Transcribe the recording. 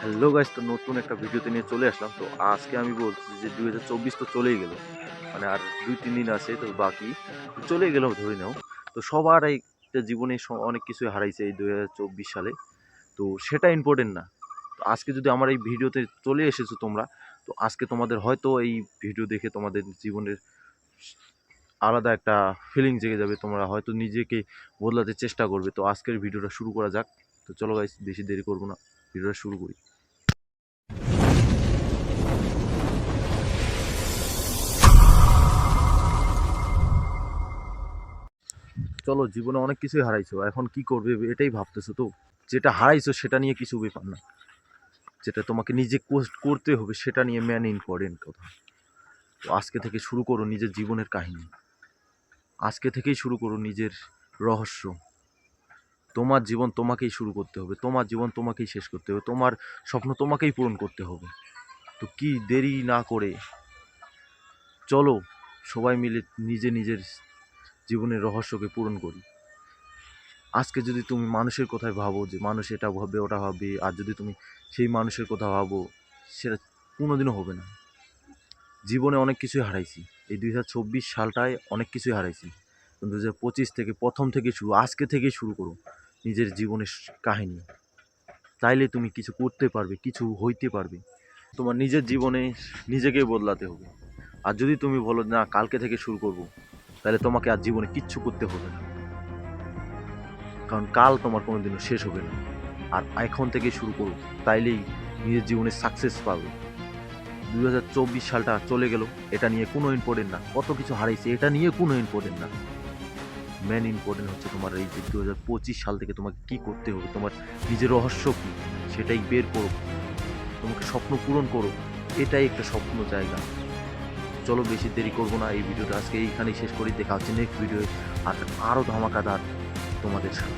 Hello guys তো নতুন একটা ভিডিওতে নিয়ে চলে আসলাম। তো আজকে আমি বলছি যে দুই হাজার চব্বিশ তো চলেই গেল। মানে আর দুই, তিন দিন আছে, তো বাকি। চলে গেলেও ধরে নাও। তো সবার একটা জীবনে অনেক কিছুই হারাইছে এই দুই হাজার চব্বিশ সালে। তো সেটা ইম্পর্টেন্ট না। তো আজকে যদি আমার এই ভিডিওতে চলে এসেছ তোমরা, তো আজকে তোমাদের হয়তো এই ভিডিও দেখে তোমাদের জীবনের আলাদা একটা ফিলিং জেগে যাবে। তোমরা হয়তো নিজেকে বদলাতে চেষ্টা করবে। তো আজকের ভিডিওটা শুরু করা যাক। তো চলো গাইস বেশি দেরি করব না। ভিডিওটা শুরু করি। চলো, জীবনে অনেক কিছুই হারাইছো, এখন কি করবে এটাই ভাবতেছো তো? যেটা হারাইছো সেটা নিয়ে কিছু ব্যাপার না। যেটা তোমাকে নিজে কোস্ট করতে হবে সেটা নিয়ে ম্যান ইম্পর্টেন্ট কথা। তো আজকে থেকে শুরু করো নিজের জীবনের কাহিনী। আজকে থেকেই শুরু করো নিজের রহস্য। তোমার জীবন তোমাকেই শুরু করতে হবে, তোমার জীবন তোমাকেই শেষ করতে হবে, তোমার স্বপ্ন তোমাকেই পূরণ করতে হবে। তো কি দেরি না করে চলো সবাই মিলে নিজে নিজের জীবনের রহস্যকে পূরণ করি। আজকে যদি তুমি মানুষের কথায় ভাবো যে মানুষ এটা ভাববে, ওটা ভাববে, আর যদি তুমি সেই মানুষের কথা ভাবো, সেটা কোনোদিনও হবে না। জীবনে অনেক কিছুই হারাইছি। এই দুই হাজার চব্বিশ সালটায় অনেক কিছুই হারাইছি। দু হাজার পঁচিশ থেকে প্রথম থেকে শুরু, আজকে থেকেই শুরু করো। নিজের জীবনের কাহিনী। তাইলে তুমি কিছু করতে পারবে, কিছু হইতে পারবে। তোমার নিজের জীবনে নিজেকে বদলাতে হবে। আর যদি তুমি বলো, না, কালকে থেকে শুরু করব, তাহলে তোমাকে আর জীবনে কিচ্ছু করতে হবে না। কারণ কাল তোমার কোনোদিনও শেষ হবে না। আর এখন থেকে শুরু করো, তাইলেই নিজের জীবনে সাকসেস পাবে। দু হাজার চব্বিশ সালটা চলে গেল, এটা নিয়ে কোনো ইম্পর্টেন্ট না। কত কিছু হারাইছে, এটা নিয়ে কোনো ইম্পর্টেন্ট না। মেন ইম্পর্টেন্ট হচ্ছে তোমার এই যে দু হাজার পঁচিশ সাল থেকে তোমাকে কী করতে হবে, তোমার নিজের রহস্য কী, সেটাই বের করো। তোমাকে স্বপ্ন পূরণ করো, এটাই একটা স্বপ্ন জায়গা। চলো বেশি দেরি করব না, এই ভিডিওটা আজকে এইখানেই শেষ করি, দেখা হচ্ছে নেক্সট ভিডিও আর আরও ধামাকাদার তোমাদের সাথে